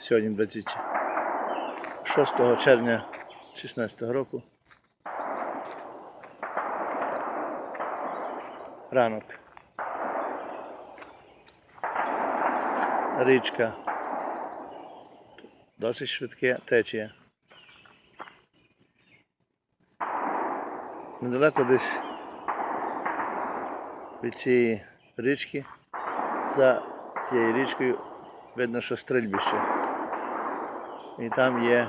Сьогодні 26 червня 2016 року. Ранок. Річка. Досить швидке течія. Недалеко десь від цієї річки, за цією річкою видно, що стрільбище. І там є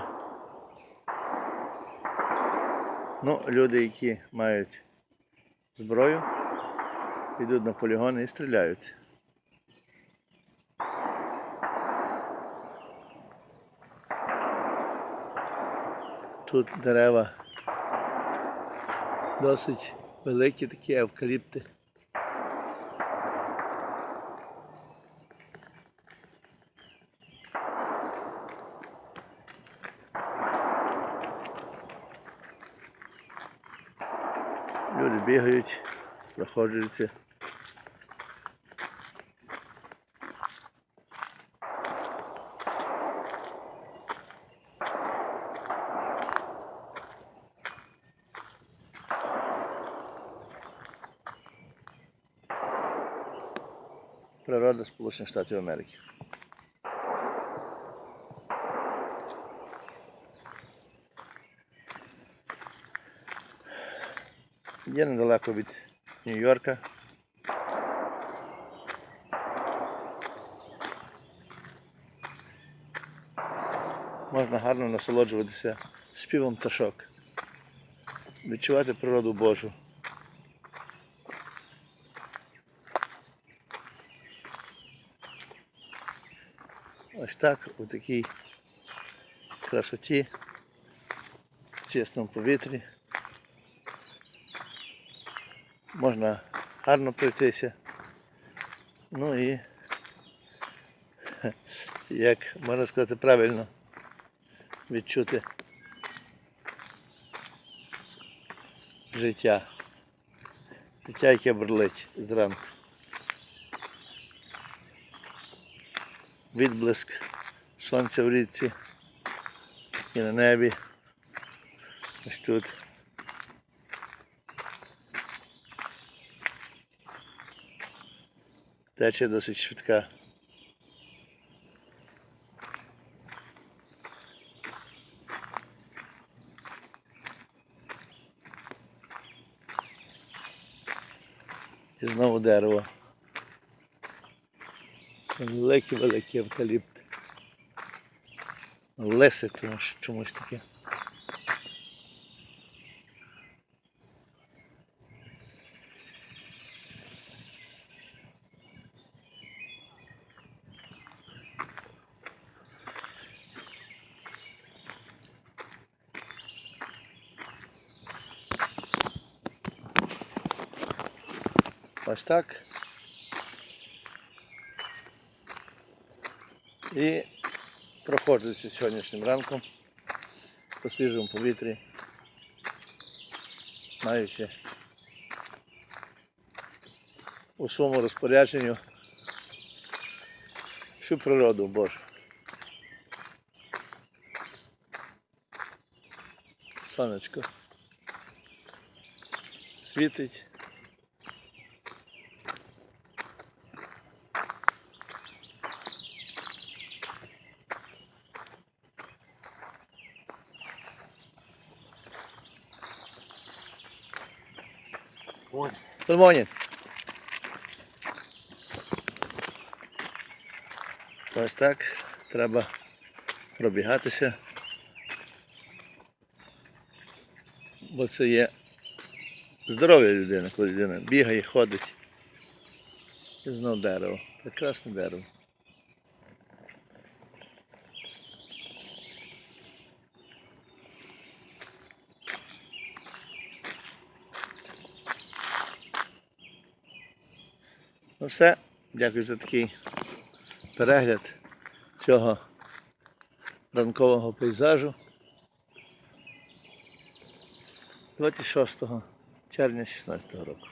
ну, люди, які мають зброю, йдуть на полігони і стріляють. Тут дерева досить великі такі евкаліпти. Люди бігають, проходжуються. Природа Сполучених Штатів Америки. Є недалеко від Нью-Йорка. Можна гарно насолоджуватися співом пташок, відчувати природу Божу. Ось так у такій красоті, в чистому повітрі. Можна гарно пройтися. Ну і, як можна сказати правильно, відчути життя. Життя, яке бурлить зранку. Відблиск сонця в річці і на небі. Ось тут. Тече досить швидка. І знову дерево. Великі евкаліпти. Леси тому що чомусь таке. Ось так. І проходжуся сьогоднішнім ранком по свіжому повітрі, маючи у своєму розпорядженню всю природу Божу. Сонечко світить. Вон. Good morning. Ось так. Треба пробігатися. Бо це є здоров'я людини, коли людина бігає, ходить. І знов дерево. Прекрасне дерево. Ну все, дякую за такий перегляд цього ранкового пейзажу. 26 червня 2016 року.